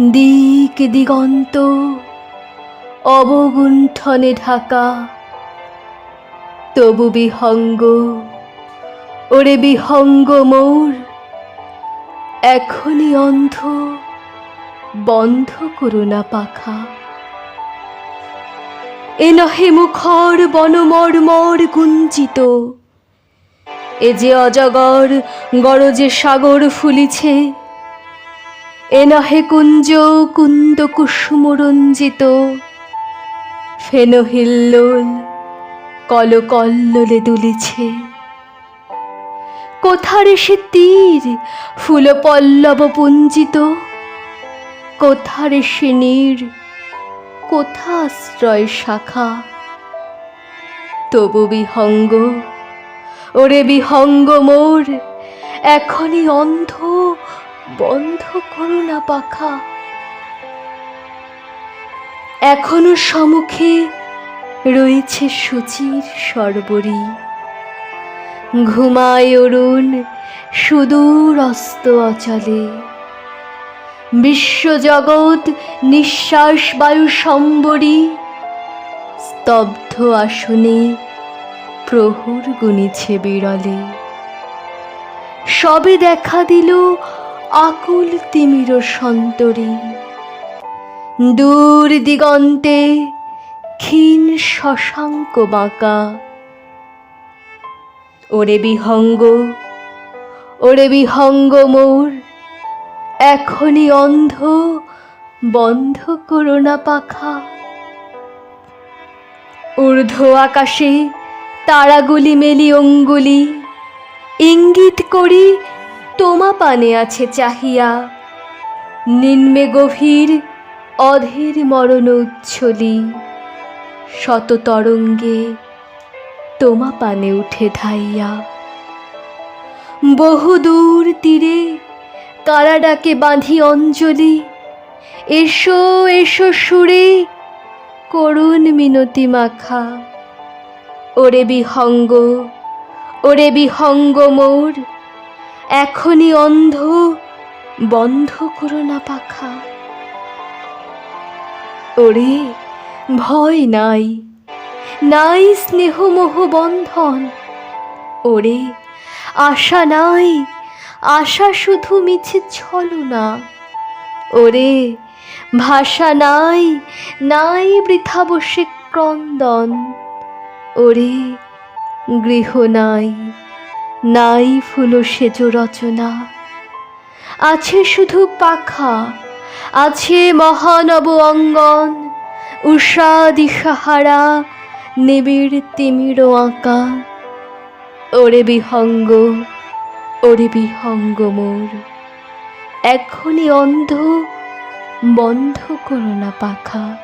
দিক দিগন্ত, অবগুণ্ঠনে ঢাকা। তবু বিহঙ্গ, ওরে বিহঙ্গ মোর, এখনই অন্ধ, বন্ধ করো না পাখা। এ নহে মুখর বনমর্মর গুঞ্জিত এ যে অজগর গরজে সাগর ফুলিছে এ নহে কুঞ্জ কুন্দ কুসুমরঞ্জিত। ফেন হিল্লোল কল কল্লোলে দুলিছে। কোথারে সে তীর ফুল পল্লব পুঞ্জিত? কোথারে সে নীর, কোথা আশ্রয় শাখা? তবু বিহঙ্গ, ওরে বিহঙ্গ মোর, এখনই অন্ধ। বন্ধ করো না, পাখা। এখনও সম্মুখে রয়েছে সুচির সর্বরী। ঘুমায় অরুণ সুদূর অস্ত অচলে। বিশ্বজগৎ নিঃশ্বাস বায়ু সম্বরী, স্তব্ধ আসনে প্রহর গুনিছে বিরলে। সবে দেখা দিল আকুল তিমির সন্তরী। দূর দিগন্তে ক্ষীণ শশাঙ্ক বাঁকা। ওরে বিহঙ্গ ওরে বিহঙ্গ মোর, এখনই অন্ধ, বন্ধ করো না পাখা। ঊর্ধ্ব আকাশে তারাগুলি মেলি অঙ্গুলি, ইঙ্গিত করি তোমা পানে আছে চাহিয়া। নিম্নে গভীর অধীর মরণ উচ্ছলি। শত তরঙ্গে তোমা পানে উঠে ধাইয়া। বহুদূর তীরে কারা ডাকে বাঁধি অঞ্জলি। এসো এসো সুরে, করুণ মিনতি মাখা। ওরে বিহঙ্গ ওরে বিহঙ্গ মোর এখনই অন্ধ, বন্ধ করো না পাখা। ওরে, ভয় নাই নাই স্নেহ মোহ বন্ধন। ওরে, আশা নাই, আশা শুধু মিছে ছলনা। ওরে, ভাষা নাই নাই বৃথা বসে ক্রন্দন। ওরে, গৃহ নাই। নাই ফুল সেজ রচনা। আছে শুধু পাখা, আছে মহানব অঙ্গন, উষা দিশাহারা নিবিড় তিমির আঁকা। ওরে বিহঙ্গ ওরে বিহঙ্গ মোর, এখনই অন্ধ, বন্ধ করো না পাখা।